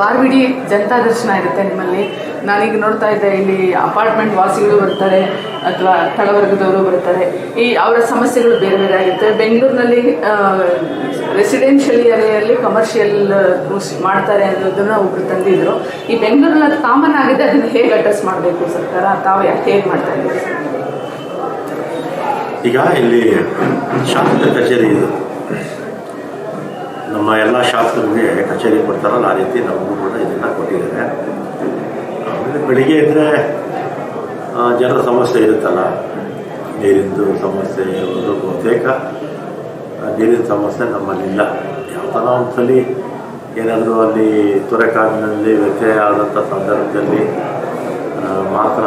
ವಾರವಿಡೀ ಜನತಾ ದರ್ಶನ ಇರುತ್ತೆ ನಿಮ್ಮಲ್ಲಿ. ನಾನೀಗ ನೋಡ್ತಾ ಇದ್ದೆ, ಇಲ್ಲಿ ಅಪಾರ್ಟ್ಮೆಂಟ್ ವಾಸಿಗಳು ಬರ್ತಾರೆ, ಅಥವಾ ತಳವರ್ಗದವರು ಬರ್ತಾರೆ. ಈ ಅವರ ಸಮಸ್ಯೆಗಳು ಬೇರೆ ಬೇರೆ ಆಗಿರುತ್ತೆ. ಬೆಂಗಳೂರಿನಲ್ಲಿ ರೆಸಿಡೆನ್ಷಿಯಲ್ ಏರಿಯಲ್ಲಿ ಕಮರ್ಷಿಯಲ್ ಮಾಡ್ತಾರೆ ಅನ್ನೋದನ್ನ ಒಬ್ರು ತಂದಿದ್ರು. ಈ ಬೆಂಗಳೂರಲ್ಲಿ ಅದು ಕಾಮನ್ ಆಗಿದೆ, ಅದನ್ನು ಹೇಗೆ ಅಡ್ರೆಸ್ ಮಾಡಬೇಕು ಸರ್ಕಾರ? ತಾವು ಯಾಕೆ ಹೇಗೆ ಮಾಡ್ತಾ ಇದ್ದೀವಿ ಈಗ ಇಲ್ಲಿ ಶಾಸಕ ಕಚೇರಿ ಇದು. ನಮ್ಮ ಎಲ್ಲ ಶಾಸಕರಿಗೆ ಕಚೇರಿ ಕೊಡ್ತಾರಲ್ಲ, ಆ ರೀತಿ ನಮಗೂ ಕೂಡ ಇದನ್ನು ಕೊಟ್ಟಿದ್ದಾರೆ ಆಮೇಲೆ ಬೆಳಿಗ್ಗೆ ಇದ್ದರೆ ಜನರ ಸಮಸ್ಯೆ ಇರುತ್ತಲ್ಲ, ನೀರಿಂದು ಸಮಸ್ಯೆ ಒಂದು ಬಹುತೇಕ. ನೀರಿನ ಸಮಸ್ಯೆ ನಮ್ಮಲ್ಲಿಲ್ಲ. ಯಾವ ಥರ ಒಂದ್ಸಲಿ ಏನಾದರೂ ಅಲ್ಲಿ ತುರೆಕಾಡಿನಲ್ಲಿ ವ್ಯತ್ಯಯ ಆದಂಥ ಸಂದರ್ಭದಲ್ಲಿ ಮಾತ್ರ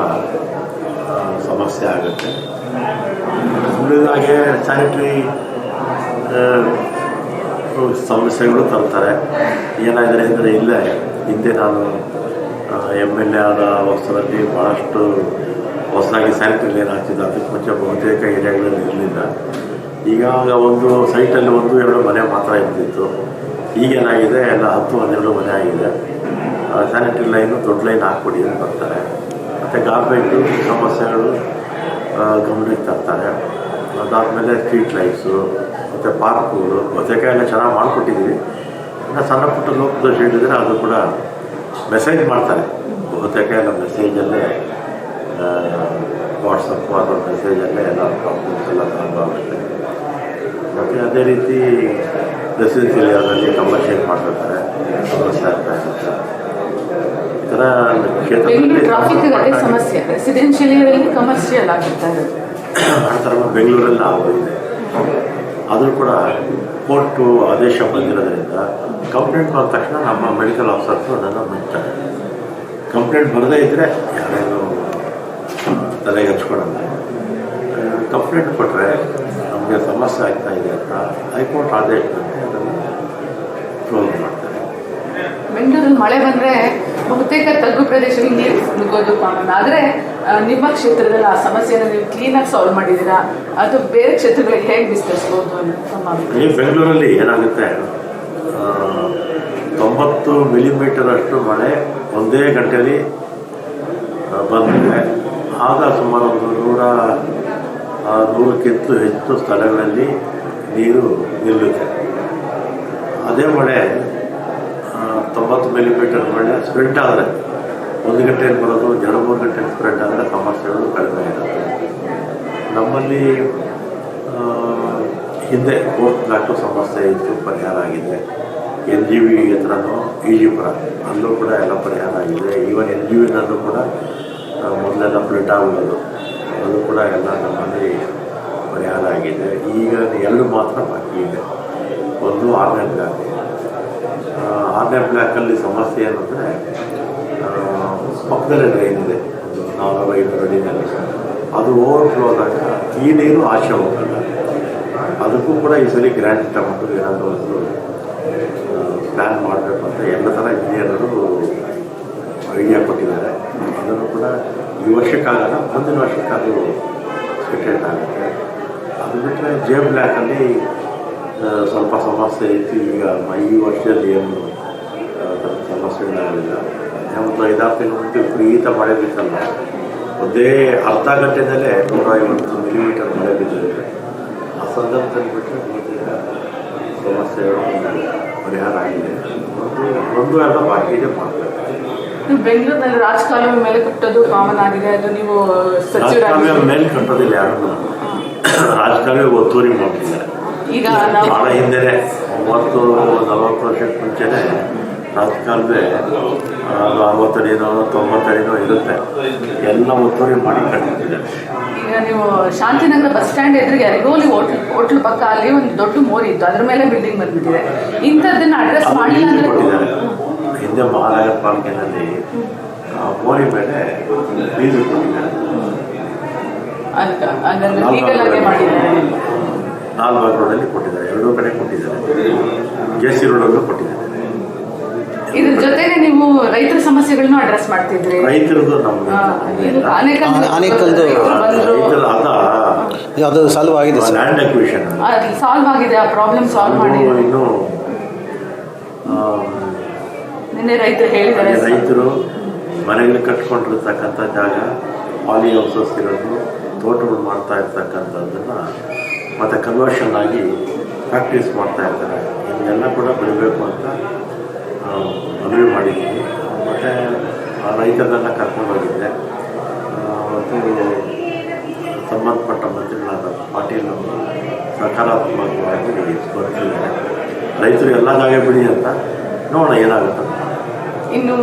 ಸಮಸ್ಯೆ ಆಗುತ್ತೆ. ಹಾಗೆ ಸ್ಯಾನಿಟ್ರಿ ಸಮಸ್ಯೆಗಳು ತರ್ತಾರೆ. ಏನಾಗಿದೆ ಅಂದರೆ ಇಲ್ಲೇ, ಹಿಂದೆ ನಾನು ಎಂ ಎಲ್ ಎ ಆದ ವರ್ಷದಲ್ಲಿ ಭಾಳಷ್ಟು ಹೊಸದಾಗಿ ಸ್ಯಾನಿಟರಿ ಏನು ಹಾಕ್ತಿದ್ದೆ ಅದಕ್ಕೆ ಮುಂಚೆ ಬಹುತೇಕ ಏರಿಯಾಗಳಲ್ಲಿ ಇರಲಿಲ್ಲ. ಈಗ ಒಂದು ಸೈಟಲ್ಲಿ ಒಂದು ಎರಡು ಮನೆ ಮಾತ್ರ ಇರ್ತಿತ್ತು. ಈಗೇನಾಗಿದೆ, ಎಲ್ಲ ಹತ್ತು ಹನ್ನೆರಡು ಮನೆ ಆಗಿದೆ. ಸ್ಯಾನಿಟರಿ ಲೈನು ದೊಡ್ಡ ಲೈನ್ ಹಾಕ್ಕೊಡಿ ಅಂತ ಬರ್ತಾರೆ ಮತ್ತು ಗಾರ್ಮೆಂಟು ಸಮಸ್ಯೆಗಳು ಗಮನಕ್ಕೆ ತರ್ತಾರೆ. ಅದಾದಮೇಲೆ ಸ್ಟ್ರೀಟ್ ಲೈಟ್ಸು ಮತ್ತು ಪಾರ್ಕ್ಗಳು ಎಲ್ಲ ಚೆನ್ನಾಗಿ ಮಾಡಿಕೊಟ್ಟಿದ್ದೀವಿ ಇನ್ನು ಸಣ್ಣ ಪುಟ್ಟ ಲೋಕದೋಷ ಹೇಳಿದರೆ ಅದು ಕೂಡ ಮೆಸೇಜ್ ಮಾಡ್ತಾರೆ. ಬಹುತೇಕ ಎಲ್ಲ ಮೆಸೇಜಲ್ಲೇ ವಾಟ್ಸಪ್ಪು ಅಥವಾ ಮೆಸೇಜಲ್ಲೇ ಎಲ್ಲ ಎಲ್ಲ ಆಗುತ್ತೆ ಮತ್ತು ಅದೇ ರೀತಿ ರೆಸಿಡೆನ್ಸಿಯಲ್ ಅದರಲ್ಲಿ ಕಮರ್ಷಿಯಲ್ ಮಾಡ್ತಿರ್ತಾರೆ ಸಮಸ್ಯೆ ಆಗ್ತಾ ಇರುತ್ತೆ ಈ ಥರ ಕ್ಷೇತ್ರದಲ್ಲಿ ಸಮಸ್ಯೆ. ರೆಸಿಡೆನ್ಷಿಯಲ್ ಏರಿಯಲ್ಲಿ ಕಮರ್ಷಿಯಲ್ ಆಗಿರ್ತಾ ಇರೋದು ಆ ಥರ ಬೆಂಗಳೂರಲ್ಲಿ ಆಗೋಗಿದೆ ಆದರೂ ಕೂಡ ಕೋರ್ಟು ಆದೇಶ ಬಂದಿರೋದ್ರಿಂದ ಕಂಪ್ಲೇಂಟ್ ಬಂದ ತಕ್ಷಣ ನಮ್ಮ ಮೆಡಿಕಲ್ ಆಫೀಸರ್ಸು ಅದನ್ನು ಮುಚ್ತಾರೆ. ಕಂಪ್ಲೇಂಟ್ ಬರದೇ ಇದ್ದರೆ ಯಾರೇನು ತಲೆಗೆ ಹಚ್ಕೊಳಲ್ಲ ಕಂಪ್ಲೇಂಟ್ ಕೊಟ್ಟರೆ ನಮಗೆ ಸಮಸ್ಯೆ ಆಗ್ತಾ ಇದೆ ಅಂತ ಹೈಕೋರ್ಟ್ ಆದೇಶದಂತೆ ಅದನ್ನು ಕ್ಲೋಸ್ ಮಾಡ್ತಾರೆ. ಬೆಂಗಳೂರಲ್ಲಿ ಮಳೆ ಬಂದ್ರೆ ಬಹುತೇಕ ತಗ್ಗು ಪ್ರದೇಶದಲ್ಲಿ ನೀರು ನುಗ್ಗೋದು ಕಾಮನ್ ಆದರೆ ನಿಮ್ಮ ಕ್ಷೇತ್ರದಲ್ಲಿ ಆ ಸಮಸ್ಯೆನ ನೀವು ಕ್ಲೀನಾಗಿ ಸಾಲ್ವ್ ಮಾಡಿದ್ದೀರಾ? ಅದು ಬೇರೆ ಕ್ಷೇತ್ರಗಳಿಗೆ ಹೇಗೆ. ಈ ಬೆಂಗಳೂರಲ್ಲಿ ಏನಾಗುತ್ತೆ? ತೊಂಬತ್ತು ಮಿಲಿಮೀಟರ್ ಅಷ್ಟು ಮಳೆ ಒಂದೇ ಗಂಟೆಯಲ್ಲಿ ಬಂದಿದೆ. ಆಗ ಸುಮಾರು ಒಂದು ನೂರ ನೂರಕ್ಕಿಂತ ಹೆಚ್ಚು ಸ್ಥಳಗಳಲ್ಲಿ ನೀರು ನಿಲ್ಲುತ್ತೆ. ಅದೇ ಮಳೆ ತೊಂಬತ್ತು ಮಿಲಿಮೀಟರ್ ಮಳೆ ಸ್ಪ್ರೆಡ್ ಆದರೆ ಒಂದು ಗಂಟೆಯಲ್ಲಿ ಬರೋದು? ಎರಡು ಮೂರು ಗಂಟೆಯಲ್ಲಿ ಸ್ಪ್ರೆಡ್ ಆದರೆ ಸಮಸ್ಯೆಗಳು ಕಡಿಮೆ ಇರುತ್ತೆ ನಮ್ಮಲ್ಲಿ ಹಿಂದೆ ಕೋರ್ಟ್ ಘಾಟು ಸಮಸ್ಯೆ ಇತ್ತು ಪರಿಹಾರ ಆಗಿದೆ. ಎನ್ ಜಿ ವಿ ಹತ್ರನೂ ಈಜಿಪುರ ಅಲ್ಲೂ ಕೂಡ ಎಲ್ಲ ಪರಿಹಾರ ಆಗಿದೆ. ಈವನ್ ಎನ್ ಜಿ ವಿನಲ್ಲೂ ಕೂಡ ಮೊದಲೆಲ್ಲ ಪ್ಲೇಟ್ ಆಗೋದು. ಅದು ಕೂಡ ಎಲ್ಲ ನಮ್ಮಲ್ಲಿ ಪರಿಹಾರ ಆಗಿದೆ. ಈಗ ಎರಡು ಮಾತ್ರ ಬಾಕಿ ಇದೆ. ಒಂದು ಆನ್ಲೈನ್ ಆ, ಆರನೇ ಬ್ಲಾಕಲ್ಲಿ ಸಮಸ್ಯೆ ಏನಂದರೆ ಪಕ್ಕದಲ್ಲೇ ಡ್ರೈನ್ ಇದೆ. ನಾಲ್ಕು ಐದು ಅಡಿನಲ್ಲಿ ಅದು ಓವರ್ಫ್ಲೋ ಆದಾಗ ಈ ನೀರು ಆಶೆ ಹೋಗಲ್ಲ. ಅದಕ್ಕೂ ಕೂಡ ಈ ಸರಿ ಗ್ರ್ಯಾಂಟ್ ತಗೊಂಡು ಏನಾದರೂ ಒಂದು ಪ್ಲ್ಯಾನ್ ಮಾಡಬೇಕು ಅಂತ ಎಲ್ಲ ಥರ ಇಂಜಿನಿಯರರು ಐಡಿಯಾ ಕೊಟ್ಟಿದ್ದಾರೆ. ಅದನ್ನು ಕೂಡ ಈ ವರ್ಷಕ್ಕಾಗಲ್ಲ, ಮುಂದಿನ ವರ್ಷಕ್ಕಾದರೂ ಸೆಟೆಟ್ ಆಗುತ್ತೆ. ಅದು ಬಿಟ್ಟರೆ ಜೆ ಬ್ಲ್ಯಾಕಲ್ಲಿ ಸ್ವಲ್ಪ ಸಮಸ್ಯೆ ಇತ್ತು. ಈಗ ಈ ವರ್ಷದಲ್ಲಿ ಏನು ಸಮಸ್ಯೆಗಳಾಗಲಿಲ್ಲ ಒಂದು ಐದಾರು ತಿಂಗಳು ಮುಂಚೆ ವಿಪರೀತ ಮಳೆ ಬಿತ್ತಲ್ಲ ಒಂದೇ ಅರ್ಧ ಗಂಟೆದಲ್ಲೇ ನೂರ ಐವತ್ತು ಮಿಲಿಮೀಟರ್ ಮಳೆ ಬಿದ್ದಿದೆ. ಆ ಸಂದರ್ಭದಲ್ಲಿ ಬಿಟ್ಟರೆ ಸಮಸ್ಯೆಗಳು ಪರಿಹಾರ ಆಗಿದೆ. ಒಂದು ಒಂದು ಎಲ್ಲ ಬಾಕಿ ಇದೆ ಮಾಡಬೇಕು ನೀವು ಬೆಂಗಳೂರಿನಲ್ಲಿ ರಾಜಕಾಲುವೆ ಮೇಲೆ ಕಟ್ಟೋದು ಕಾಮನ್ ಆಗಿದೆ. ಅದು ನೀವು ಮೇಲೆ ಕಟ್ಟೋದಿಲ್ಲ ಯಾರು. ರಾಜಕಾಲುವೆ ಒತ್ತುವರಿ ಮಾಡ್ತಿದ್ದಾರೆ. ಈಗ ಬಹಳ ಹಿಂದೆನೆ ಮೂವತ್ತು ನಲವತ್ತು ವರ್ಷಕ್ಕೆ ಮುಂಚೆನೆ ರಾಜಕಾಲುವೆ ಅದು ಅರವತ್ತಡಿನೋ ತೊಂಬತ್ತಡಿನೋ ಇರುತ್ತೆ. ಎಲ್ಲ ಒತ್ತುವರಿ ಮಾಡಿ ಕಟ್ಟಿದ್ದೀನಿ ಈಗ ನೀವು ಶಾಂತಿನಗರ ಬಸ್ ಸ್ಟ್ಯಾಂಡ್ ಎದುರಿಗೆ ಅರಿಗೋಲಿ ಹೋಟ್ಲ್ ಹೋಟ್ಲ್ ಪಕ್ಕ ಅಲ್ಲಿ ಒಂದು ದೊಡ್ಡ ಮೋರಿ ಇತ್ತು. ಅದ್ರ ಮೇಲೆ ಬಿಲ್ಡಿಂಗ್ ಬಂದ್ಬಿಟ್ಟಿದೆ. ಇಂಥದ್ದನ್ನು ಅಡ್ರೆಸ್ ಮಾಡಿ ಮಾಡಿಲ್ಲ ಅಂದ್ರೆ ಹಿಂದೆ ಮಹಾನಗರ ಪಾಲಿಕೆನಲ್ಲಿ ಮೋರಿ ಮೇಲೆ ಬೀಜ ಕೊಟ್ಟಿದ್ದಾರೆ. ಮಾಡಿದ್ದಾರೆ. ನಾಲ್ಕು ರೋಡಲ್ಲಿ ಕೊಟ್ಟಿದ್ದಾರೆ. ಎರಡೂ ಕಡೆ ಕೊಟ್ಟಿದ್ದಾರೆ. ಜೆ ಸಿ ರೋಡಲ್ಲೂ ಕೊಟ್ಟಿದ್ದಾರೆ. ಇದ್ರ ಜೊತೆಗೆ ನೀವು ರೈತರ ಸಮಸ್ಯೆಗಳನ್ನು ಅಡ್ರೆಸ್ ಮಾಡ್ತಿದ್ರಿ. ರೈತರದ್ದು ನಮ್ದು. ಆನೇಕಲ್ ರೈತರು ಅದ ಅದು ಸಾಲ್ವ್ ಆಗಿದೆ ಸರ್. ಲ್ಯಾಂಡ್ ಅಕ್ವಿಷನ್ ಸಾಲ್ವ್ ಆಗಿದೆ ಆ ಪ್ರಾಬ್ಲಮ್ ಸಾಲ್ವ್ ಮಾಡಿ ಇನ್ನು ನಿನ್ನೆ ರೈತರು ಹೇಳಿದ್ದಾರೆ ರೈತರು ಮನೆಗಳು ಕಟ್ಕೊಂಡಿರ್ತಕ್ಕಂಥ ಜಾಗ ಪಾಲಿ ಹೌಸಸ್ ಇರೋದು ತೋಟಗಳು ಮಾಡ್ತಾ ಇರ್ತಕ್ಕಂಥದ್ದನ್ನು ಮತ್ತು ಕನ್ವರ್ಷನ್ ಆಗಿ ಪ್ರಾಕ್ಟೀಸ್ ಮಾಡ್ತಾ ಇರ್ತಾರೆ ಇದನ್ನೆಲ್ಲ ಕೂಡ ಬೆಳಿಬೇಕು ಅಂತ ಮನವಿ ಮಾಡಿದ್ದೀನಿ. ಮತ್ತು ಆ ರೈತರನ್ನೆಲ್ಲ ಕರ್ಕೊಂಡೋಗಿದ್ದೆ ಮತ್ತು ಸಂಬಂಧಪಟ್ಟ ಮಂತ್ರಿಗಳಾದ ಪಾಟೀಲ್ ಅವರು ಸಕಾರಾತ್ಮಕವಾಗಿ ಬರ್ತಿದ್ದಾರೆ. ರೈತರು ಎಲ್ಲ ಜಾಗ ಬಿಡಿ ಅಂತ ನೋಡೋಣ ಏನಾಗುತ್ತೆ. ಇನ್ನು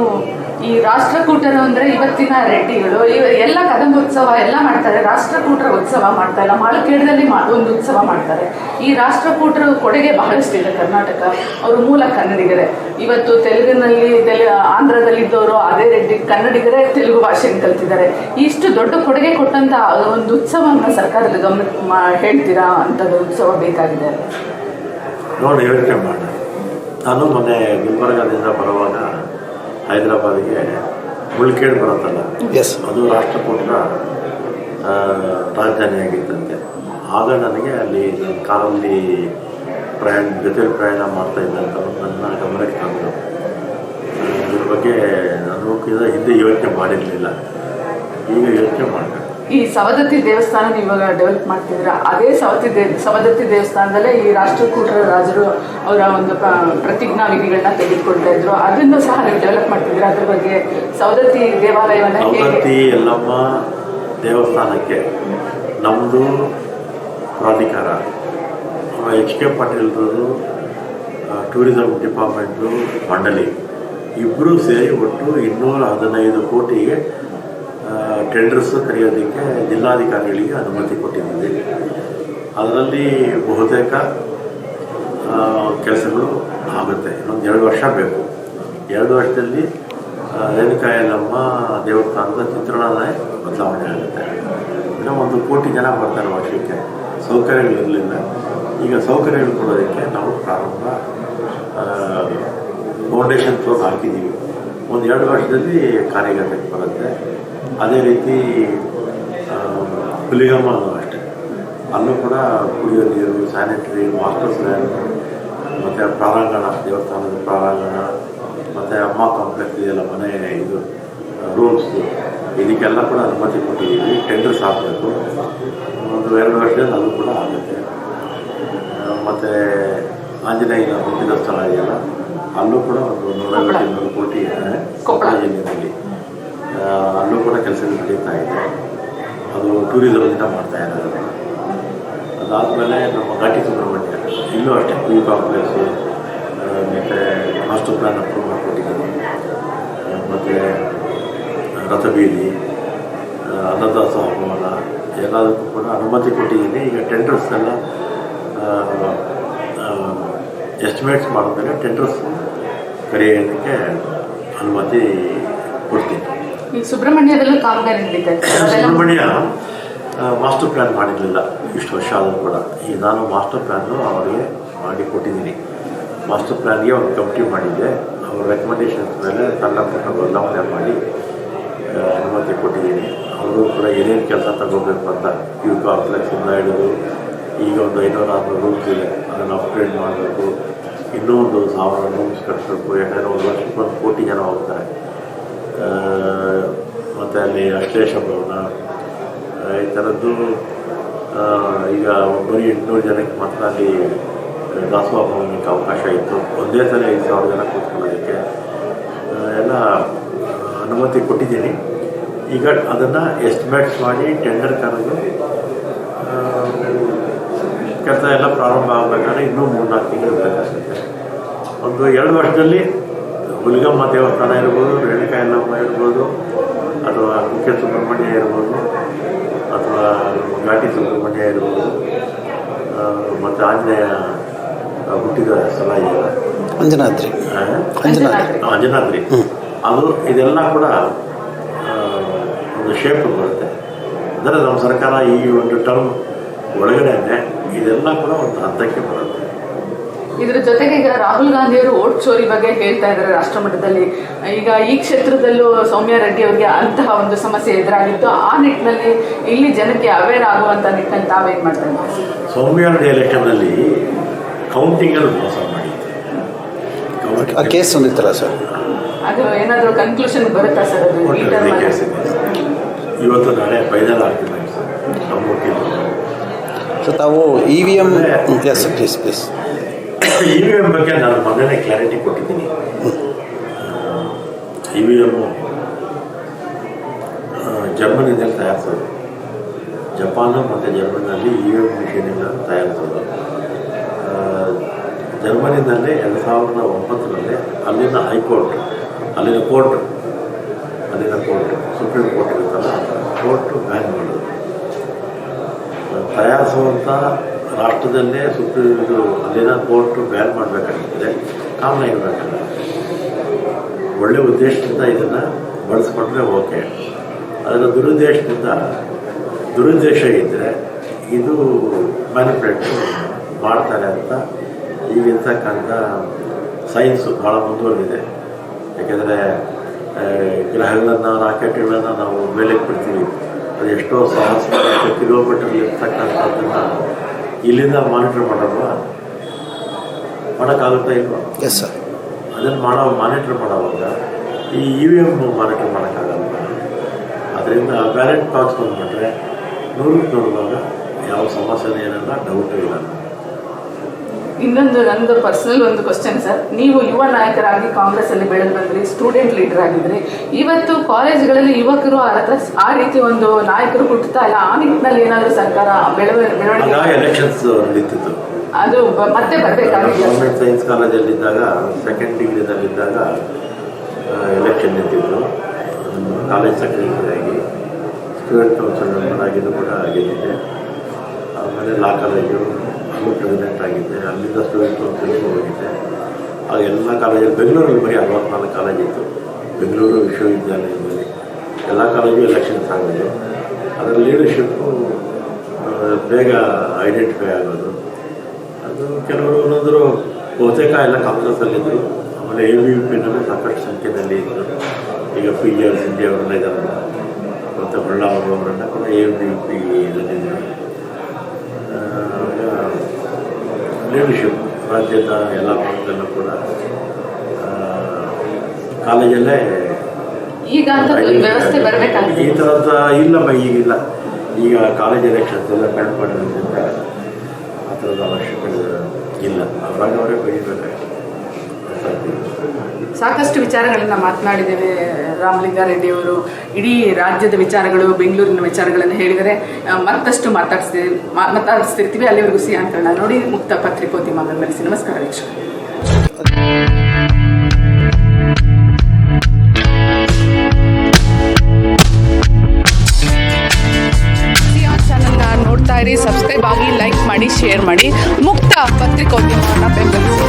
ಈ ರಾಷ್ಟ್ರಕೂಟರು ಅಂದ್ರೆ ಇವತ್ತಿನ ರೆಡ್ಡಿಗಳು ಎಲ್ಲ ಕದಂಬ ಉತ್ಸವ ಎಲ್ಲ ಮಾಡ್ತಾರೆ. ರಾಷ್ಟ್ರಕೂಟರ ಉತ್ಸವ ಮಾಡ್ತಾ ಇಲ್ಲ. ಮಾಳಖೇಡದಲ್ಲಿ ಮಾ ಒಂದು ಉತ್ಸವ ಮಾಡ್ತಾರೆ. ಈ ರಾಷ್ಟ್ರಕೂಟರ ಕೊಡುಗೆ ಬಹಳಷ್ಟಿದೆ ಕರ್ನಾಟಕ. ಅವರು ಮೂಲ ಕನ್ನಡಿಗರೇ. ಇವತ್ತು ತೆಲುಗಿನಲ್ಲಿ, ತೆಲು ಆಂಧ್ರದಲ್ಲಿದ್ದವರು ಅದೇ ರೆಡ್ಡಿ ಕನ್ನಡಿಗರೇ ತೆಲುಗು ಭಾಷೆಯನ್ನು ಕಲ್ತಿದ್ದಾರೆ. ಇಷ್ಟು ದೊಡ್ಡ ಕೊಡುಗೆ ಕೊಟ್ಟಂತ ಒಂದು ಉತ್ಸವವನ್ನು ಸರ್ಕಾರದ ಗಮನ ಹೇಳ್ತೀರಾ ಅಂಥದ್ದು ಉತ್ಸವ ಬೇಕಾಗಿದೆ. ನೋಡಿ, ಯೋಚನೆ ನಾನು ಮೊನ್ನೆ ಗುಲ್ಬರ್ಗದಿಂದ ಬರುವಾಗ ಹೈದರಾಬಾದಿಗೆ ಮುಳ್ಕೇಡ್ ಬರುತ್ತಲ್ಲ? ಎಸ್ ಅದು ರಾಷ್ಟ್ರಕೂಟರ ಆ, ರಾಜಧಾನಿಯಾಗಿತ್ತಂತೆ ಆಗ ನನಗೆ ಅಲ್ಲಿ ನನ್ನ ಕಾರಲ್ಲಿ ಪ್ರಯಾಣ ಜೊತೆ ಪ್ರಯಾಣ ಮಾಡ್ತಾ ಇದ್ದಂಥ ನನ್ನ ಗಮನಕ್ಕೆ ತಂದರು ಇದ್ರ ಬಗ್ಗೆ ನಾನು ಹಿಂದೆ ಯೋಚನೆ ಮಾಡಿರಲಿಲ್ಲ. ಈಗ ಯೋಚನೆ ಮಾಡಬೇಕು ಈ ಸವದತ್ತಿ ದೇವಸ್ಥಾನ ಇವಾಗ ಡೆವಲಪ್ ಮಾಡ್ತಿದ್ದೀರಾ? ಅದೇ ಸವತಿ ದೇ, ಸವದತ್ತಿ ದೇವಸ್ಥಾನದಲ್ಲೇ ಈ ರಾಷ್ಟ್ರಕೂಟರ ರಾಜರು ಅವರ ಒಂದು ಪ್ರ- ಪ್ರತಿಜ್ಞಾ ವಿಧಿಗಳನ್ನ ತೆಗೆದುಕೊಳ್ತಾ ಇದ್ರು. ಅದನ್ನು ಸಹ ನೀವು ಡೆವಲಪ್ ಮಾಡ್ತಿದ್ದೀರಾ? ಅದ್ರ ಬಗ್ಗೆ ಸವದತ್ತಿ ದೇವಾಲಯವನ್ನ ಸವದತ್ತಿ ಯಲ್ಲಮ್ಮ ದೇವಸ್ಥಾನಕ್ಕೆ ನಮ್ಮದು ಪ್ರಾಧಿಕಾರ. ಎಚ್ ಕೆ ಪಾಟೀಲ್ರದ್ದು ಟೂರಿಸಂ ಡಿಪಾರ್ಟ್ಮೆಂಟು ಮಂಡಳಿ. ಇಬ್ಬರೂ ಸೇರಿ ಒಟ್ಟು ಇನ್ನೂರ ಹದಿನೈದು ಕೋಟಿಗೆ ಟೆಂಡರ್ಸ್ ಕರೆಯೋದಕ್ಕೆ ಜಿಲ್ಲಾಧಿಕಾರಿಗಳಿಗೆ ಅನುಮತಿ ಕೊಟ್ಟಿದ್ದೀವಿ. ಅದರಲ್ಲಿ ಬಹುತೇಕ ಕೆಲಸಗಳು ಆಗುತ್ತೆ. ಇನ್ನೊಂದು ಎರಡು ವರ್ಷ ಬೇಕು. ಎರಡು ವರ್ಷದಲ್ಲಿ ರೇಣುಕಾಯಲ್ಲಮ್ಮ ರೇಣುಕಾ ಯಲ್ಲಮ್ಮ ದೇವಸ್ಥಾನದ ಚಿತ್ರಣನೇ ಬದಲಾವಣೆ ಆಗುತ್ತೆ. ಇನ್ನೂ ಒಂದು ಕೋಟಿ ಜನ ಬರ್ತಾರೆ ವರ್ಷಕ್ಕೆ. ಸೌಕರ್ಯಗಳಿರಲಿಲ್ಲ ಈಗ ಸೌಕರ್ಯಗಳು ಕೊಡೋದಕ್ಕೆ ನಾವು ಪ್ರಾರಂಭ ಫೌಂಡೇಶನ್ ಫ್ಲೋರ್ ಹಾಕಿದ್ದೀವಿ. ಒಂದು ಎರಡು ವರ್ಷದಲ್ಲಿ ಕಾರ್ಯಗತಕ್ಕೆ ಬರುತ್ತೆ. ಅದೇ ರೀತಿ ಹುಲಿಗಮ್ಮ ಹುಲಿಗಮ್ಮನೂ ಅಷ್ಟೇ. ಅಲ್ಲೂ ಕೂಡ ಕುಡಿಯೋ ನೀರು ಸ್ಯಾನಿಟರಿ ಮಾಸ್ಟರ್ ಪ್ಲ್ಯಾನ್ ಮತ್ತು ಪ್ರಾರಂಗಣ ದೇವಸ್ಥಾನದ ಪ್ರಾರಂಗಣ ಮತ್ತು ಅಮ್ಮ ಕಾಂಪ್ಲೆಕ್ಸ್ ಎಲ್ಲ ಮನೆ ಇದು ರೂಮ್ಸು ಇದಕ್ಕೆಲ್ಲ ಕೂಡ ಅನುಮತಿ ಕೊಟ್ಟಿದ್ದೀವಿ. ಟೆಂಡರ್ಸ್ ಹಾಕಬೇಕು ಒಂದು ಎರಡು ವರ್ಷದಲ್ಲಿ ಅದು ಕೂಡ ಆಗುತ್ತೆ. ಮತ್ತು ಆಂಜನೇಯನ ಹುಟ್ಟಿದ ಸ್ಥಳ ಇದೆಯಲ್ಲ ಅಲ್ಲೂ ಕೂಡ ಒಂದು ನೂರ ಇನ್ನೂರು ಕೋಟಿ ಇದೆ. ಕೊಪ್ಪಳ. ಜಿಲ್ಲೆಯಲ್ಲಿ ಅಲ್ಲೂ ಕೂಡ ಕೆಲಸ ನಡೀತಾ ಇದೆ. ಅದು ಟೂರಿಸಮಿಂದ ಮಾಡ್ತಾ ಇರೋದು. ಅದಾದಮೇಲೆ ನಮ್ಮ ಘಾಟಿ ಸುಬ್ರಹ್ಮಣ್ಯ. ಇಲ್ಲೂ ಅಷ್ಟೇ ಪಿ ಕಾಂಪ್ಲೆಕ್ಸು ಮತ್ತು ಮಾಸ್ಟರ್ ಪ್ಲಾನ್ ಅಪ್ರೂವ್ ಮಾಡಿಕೊಟ್ಟಿದ್ದೀನಿ ಮತ್ತು ರಥಬೀದಿ ಅನ್ನದಾಸ ಹವಾಮಾನ ಎಲ್ಲದಕ್ಕೂ ಕೂಡ ಅನುಮತಿ ಕೊಟ್ಟಿದ್ದೀನಿ. ಈಗ ಟೆಂಡರ್ಸ್ ಎಲ್ಲ ಎಸ್ಟಿಮೇಟ್ಸ್ ಮಾಡಿದ್ಮೇಲೆ ಟೆಂಡರ್ಸ್ ಕರೆಯೋದಕ್ಕೆ ಅನುಮತಿ ಕೊಡ್ತೀನಿ. ಸುಬ್ರಹ್ಮಣ್ಯ ಮಾಸ್ಟರ್ ಪ್ಲ್ಯಾನ್ ಮಾಡಿರಲಿಲ್ಲ. ಇಷ್ಟು ವರ್ಷ ಆದರೂ ಕೂಡ. ಈ ನಾನು ಮಾಸ್ಟರ್ ಪ್ಲ್ಯಾನು ಅವರಿಗೆ ಮಾಡಿ ಕೊಟ್ಟಿದ್ದೀನಿ. ಮಾಸ್ಟರ್ ಪ್ಲ್ಯಾನ್ಗೆ ಒಂದು ಕಮಿಟಿ ಮಾಡಿದ್ದೆ. ಅವ್ರ ರೆಕಮೆಂಡೇಶನ್ಸ್ ಮೇಲೆ ಸಣ್ಣ ಪುಟ್ಟ ಬದಲಾವಣೆ ಮಾಡಿ ಅನುಮತಿ ಕೊಟ್ಟಿದ್ದೀನಿ. ಅವರು ಕೂಡ ಏನೇನು ಕೆಲಸ ತಗೋಬೇಕು ಅಂತ ಕ್ಯೂ ಕಾಂಪ್ಲೆಕ್ಸಿಂದ ಹಿಡಿದು ಈಗ ಒಂದು ಐನೂರು ಆರುನೂರು ರೂಮ್ಸ್ ಇದೆ. ಅದನ್ನು ಅಪ್ಗ್ರೇಡ್ ಮಾಡಬೇಕು. ಇನ್ನೂ ಒಂದು ಸಾವಿರ ರೂಮ್ಸ್ ಕಟ್ಟಬೇಕು ಯಾಕಂದರೆ ಒಂದು ವರ್ಷಕ್ಕೆ ಒಂದು ಕೋಟಿ ಜನ ಹೋಗ್ತಾರೆ. ಮತ್ತು ಅಲ್ಲಿ ಅಶ್ಲೇಷ ಭವನ ಈ ಥರದ್ದು ಈಗ ಬರೀ ಎಂಟುನೂರು ಜನಕ್ಕೆ ಮಾತ್ರ ಅಲ್ಲಿ ದಾಸೋಹ ಭವನಕ್ಕೆ ಅವಕಾಶ ಇತ್ತು. ಒಂದೇ ಸಲ ಐದು ಸಾವಿರ ಜನ ಕೂತ್ಕೊಳ್ಳೋದಕ್ಕೆ ಎಲ್ಲ ಅನುಮತಿ ಕೊಟ್ಟಿದ್ದೀನಿ. ಈಗ ಅದನ್ನು ಎಸ್ಟಿಮೇಟ್ಸ್ ಮಾಡಿ ಟೆಂಡರ್ ಕರೆದು ಕೆಲಸ ಎಲ್ಲ ಪ್ರಾರಂಭ ಆಗಬೇಕಾದ್ರೆ ಇನ್ನೂ ಮೂರ್ನಾಲ್ಕು ತಿಂಗಳು ಬೇಕಾಗುತ್ತೆ. ಒಂದು ಎರಡು ವರ್ಷದಲ್ಲಿ ಹುಲಿಗಮ್ಮ ದೇವಸ್ಥಾನ ಇರ್ಬೋದು ರೇಣುಕಾ ಯಲ್ಲಮ್ಮ ಇರ್ಬೋದು ಅಥವಾ ಕುಕ್ಕೆ ಸುಬ್ರಹ್ಮಣ್ಯ ಇರ್ಬೋದು ಅಥವಾ ಘಾಟಿ ಸುಬ್ರಹ್ಮಣ್ಯ ಇರ್ಬೋದು. ಮತ್ತು ಆಂಜನೇಯ ಹುಟ್ಟಿದ ಸ್ಥಳ ಇದೆಯಲ್ಲ ಅಂಜನಾದ್ರಿ. ಅಂಜನಾದ್ರಿ. ಅಂಜನಾದ್ರಿ. ಅದು ಇದೆಲ್ಲ ಕೂಡ ಒಂದು ಶೇಪ್ ಬರುತ್ತೆ. ಅಂದರೆ ನಮ್ಮ ಸರ್ಕಾರ ಈ ಒಂದು ಟರ್ಮ್ ಒಳಗಡೆ ಇದೆಲ್ಲ ಕೂಡ ಒಂದು ಹಂತಕ್ಕೆ ಬರುತ್ತೆ. ಇದ್ರ ಜೊತೆಗೆ ಈಗ ರಾಹುಲ್ ಗಾಂಧಿ ಅವರು ಓಟ್ ಚೋರಿ ಬಗ್ಗೆ ಹೇಳ್ತಾ ಇದ್ದಾರೆ ರಾಷ್ಟ್ರಮಟ್ಟದಲ್ಲಿ. ಈಗ ಈ ಕ್ಷೇತ್ರದಲ್ಲೂ ಸೌಮ್ಯ ರೆಡ್ಡಿ ಅವರಿಗೆ ಅಂತಹ ಒಂದು ಸಮಸ್ಯೆ ಎದುರಾಗಿತ್ತು. ಆ ನಿಟ್ಟಿನಲ್ಲಿ ಇಲ್ಲಿ ಜನಕ್ಕೆ ಅವೇರ್ ಆಗುವಂತ ನಿಟ್ಟಿನಲ್ಲಿ ತಾವೇನ್ ಮಾಡ್ತಾ ಇದ್ದೀವಿ ಸೌಮ್ಯ ಎಲೆಕ್ಷನ್ನಲ್ಲಿ ಎಲೆಕ್ಷನ್ ಮೋಸ ಕೌಂಟಿಂಗ್ ಆ ಕೇಸ್ ಒಂದಿತ್ತಲ್ಲ ಸರ್ ಅದು ಏನಾದರೂ ಕನ್ಕ್ಲೂಷನ್ ಬರುತ್ತಾ ಸರ್ ಅದು. ಇವತ್ತು ನಾಳೆ ಫೈನಲ್ ಆಗ್ತಿದೆ ಸರ್ ಸೊ ತಾವು E V M S please please E V M ಬಗ್ಗೆ ನಾನು ಮೊನ್ನೆ ಕ್ಲಾರಿಟಿ ಕೊಟ್ಟಿದ್ದೀನಿ. ಇ ವಿ ಎಮ್ಮು ಜರ್ಮನಿನಲ್ಲಿ ತಯಾರಿಸೋದು ಜಪಾನ್ ಮತ್ತು ಜರ್ಮನಿನಲ್ಲಿ ಇ ವಿ ಎಂ ಮಿಷಿನಿಂದ ತಯಾರಿಸೋದು ಜರ್ಮನಿನಲ್ಲಿ ಎರಡು ಸಾವಿರದ ಒಂಬತ್ತರಲ್ಲಿ ಅಲ್ಲಿನ ಹೈಕೋರ್ಟ್, ಅಲ್ಲಿನ ಕೋರ್ಟ್ ಅಲ್ಲಿನ ಕೋರ್ಟ್, ಸುಪ್ರೀಂ ಕೋರ್ಟ್ ಇರುತ್ತಲ್ಲ, ಕೋರ್ಟ್ ಬ್ಯಾನ್ ಮಾಡೋದು. ತಯಾರಿಸುವಂಥ ರಾಷ್ಟ್ರದಲ್ಲೇ ಸುಪ್ರೀಂ ಇದು ಅಲ್ಲಿನ ಕೋರ್ಟ್ ಬ್ಯಾನ್ ಮಾಡಬೇಕಾಗಿದೆ. ಕಾರಣ ಇರಬೇಕಲ್ಲ ಒಳ್ಳೆ ಉದ್ದೇಶದಿಂದ ಇದನ್ನು ಬಳಸ್ಕೊಂಡ್ರೆ ಓಕೆ. ಅದರ ದುರುದ್ದೇಶದಿಂದ, ದುರುದ್ದೇಶ ಇದ್ದರೆ ಇದು ಮ್ಯಾನಿಫ್ಯಾಕ್ಚರ್ ಮಾಡ್ತಾರೆ ಅಂತ ಈಗಿರ್ತಕ್ಕಂಥ ಸೈನ್ಸು ಭಾಳ ಮುಂದುವರೆದಿದೆ. ಯಾಕೆಂದರೆ ಗ್ರಹಗಳನ್ನು, ರಾಕೆಟ್ಗಳನ್ನು ನಾವು ಮೇಲೆ ಬಿಡ್ತೀವಿ. ಅದು ಎಷ್ಟೋ ಸಾವಿರ ಕಿಲೋಮೀಟರ್ ಇರ್ತಕ್ಕಂಥದ್ದನ್ನು ಇಲ್ಲಿಂದ ಮಾನಿಟರ್ ಮಾಡಲ್ವಾ? ಮಾಡೋಕ್ಕಾಗುತ್ತಾ ಇಲ್ವಾ? ಎಸ್ ಸರ್ ಅದನ್ನು ಮಾಡೋ ಮಾನಿಟರ್ ಮಾಡೋವಾಗ ಈ ಇ ವಿ ಎಂ ಮಾನಿಟರ್ ಮಾಡೋಕ್ಕಾಗಲ್ಲ ಅದರಿಂದ ಬ್ಯಾಲೆಟ್ ಬಾಕ್ಸ್ ಬಂದುಬಿಟ್ರೆ ನೂರಕ್ಕೆ ನೋಡುವಾಗ ಯಾವ ಸಮಸ್ಯೆ ಏನಲ್ಲ ಡೌಟೇ ಇಲ್ಲ. ಇನ್ನೊಂದು ನಂದು ಪರ್ಸನಲ್ ಒಂದು ಕ್ವಶನ್ ಸರ್ ನೀವು ಯುವ ನಾಯಕರಾಗಿ ಕಾಂಗ್ರೆಸ್ ಅಲ್ಲಿ ಬೆಳೆದು ಬಂದ್ರಿ ಸ್ಟೂಡೆಂಟ್ ಲೀಡರ್ ಆಗಿದ್ರಿ. ಇವತ್ತು ಕಾಲೇಜ್ಗಳಲ್ಲಿ ಯುವಕರು ಆ ರೀತಿ ಒಂದು ನಾಯಕರು ಹುಟ್ಟುತ್ತಾ ಇಲ್ಲ? ಆ ನಿಟ್ಟಿನಲ್ಲಿ ಏನಾದರೂ ಸರ್ಕಾರ ಬೆಳವ ಬೆಳವಣಿಗೆ ಅದು ಮತ್ತೆ ಬರಬೇಕಾಗಿಲ್ಲ ಗೌರ್ಮೆಂಟ್ ಸೈನ್ಸ್ ಕಾಲೇಜಲ್ಲಿದ್ದಾಗ ಸೆಕೆಂಡ್ ಡಿಗ್ರಿನಲ್ಲಿದ್ದಾಗ ಎಲೆಕ್ಷನ್ ನಿಂತಿದ್ರು ಕಾಲೇಜ್ ಸೆಕ್ರೆಟರಿ ಆಗಿ ಸ್ಟೂಡೆಂಟ್ ಕೌನ್ಸಿಲ್ ಮೆಂಬರ್ ಆಗಿದ್ದು ಕೂಡ ಆಗಿದ್ದೆ ಆಮೇಲೆ ಲಾ ಕಾಲೇಜು ಅಲ್ಲೂ ಪ್ರೆಸಿಡೆಂಟ್ ಆಗಿದ್ದೆ ಅಲ್ಲಿಂದ ಸ್ಟೂಡೆಂಟ್ ಕೌನ್ಸಿಲ್ಗೂ ಹೋಗಿದ್ದೆ ಆಗ ಎಲ್ಲ ಕಾಲೇಜಲ್ಲಿ ಬೆಂಗಳೂರಲ್ಲಿ ಬರೀ ಅರವತ್ನಾಲ್ಕು ಕಾಲೇಜ್ ಇತ್ತು. ಬೆಂಗಳೂರು ವಿಶ್ವವಿದ್ಯಾಲಯದಲ್ಲಿ. ಎಲ್ಲ ಕಾಲೇಜು ಎಲೆಕ್ಷನ್ಸ್ ಆಗೋದು ಅದರ ಲೀಡರ್ಶಿಪ್ಪು ಬೇಗ ಐಡೆಂಟಿಫೈ ಆಗೋದು. ಅದು ಕೆಲವರು ಒಂದೊಂದರು ಬಹುತೇಕ ಎಲ್ಲ ಕಾಂಗ್ರೆಸ್ಸಲ್ಲಿದ್ದರು ಆಮೇಲೆ ಎ ಬಿ ಪಿನಲ್ಲಿ ಸಾಕಷ್ಟು ಸಂಖ್ಯೆಯಲ್ಲಿ ಇದ್ದರು ಈಗ ಪಿ ಜಿ ಆರ್ ಸಿಂಧಿ ಅವರೆಲ್ಲ ಇದ್ದಾರಲ್ಲ ಮತ್ತು ಬಳ್ಳಾವರು ಅವರೆಲ್ಲ ಕೂಡ ಎ ಬಿ ಪಿ ಇದರಲ್ಲಿದ್ದರು ಲೀಡರ್ಶಿಪ್ ರಾಜ್ಯದ ಎಲ್ಲ ಭಾಗದಲ್ಲೂ ಕೂಡ ಕಾಲೇಜಲ್ಲೇ ಈಗ ಅಂತದ್ದು ವ್ಯವಸ್ಥೆ ಬರಬೇಕಾಗಿದೆ ಈ ಥರದ ಇಲ್ಲಮ್ಮ ಈಗಿಲ್ಲ. ಈಗ ಕಾಲೇಜ್ ಎಲೆಕ್ಷನ್ಸ್ ಎಲ್ಲ ಬ್ಯಾನ್ ಮಾಡಿರೋದ್ರಿಂದ ಆ ಥರದ ಅವಶ್ಯಕತೆ ಇಲ್ಲ. ಅವರಾಗವರೇ ಅವರೇ ಬರೀಬೇಕಾಗ್ತದೆ ಸಾಕಷ್ಟು ವಿಚಾರಗಳನ್ನು ಮಾತನಾಡಿದ್ದೇವೆ. ರಾಮಲಿಂಗಾರೆಡ್ಡಿಯವರು ಇಡೀ ರಾಜ್ಯದ ವಿಚಾರಗಳು, ಬೆಂಗಳೂರಿನ ವಿಚಾರಗಳನ್ನು ಹೇಳಿದರೆ ಮತ್ತಷ್ಟು ಮಾತಾಡಿಸ್ತೀವಿ ಮಾತಾಡಿಸ್ತಿರ್ತೀವಿ. ಅಲ್ಲಿವರೆಗೂ ಸಿ ಅಂತಲ್ಲ ನೋಡಿ ಮುಕ್ತ ಪತ್ರಿಕೋದ್ಯಮ ಬೆಂಬಲಿಸಿ. ನಮಸ್ಕಾರ ಇರಿ, ಸಬ್ಸ್ಕ್ರೈಬ್ ಆಗಿ ಲೈಕ್ ಮಾಡಿ, ಶೇರ್ ಮಾಡಿ, ಮುಕ್ತ ಪತ್ರಿಕೋದ್ಯಮವನ್ನು ಬೆಂಬಲಿಸಿ.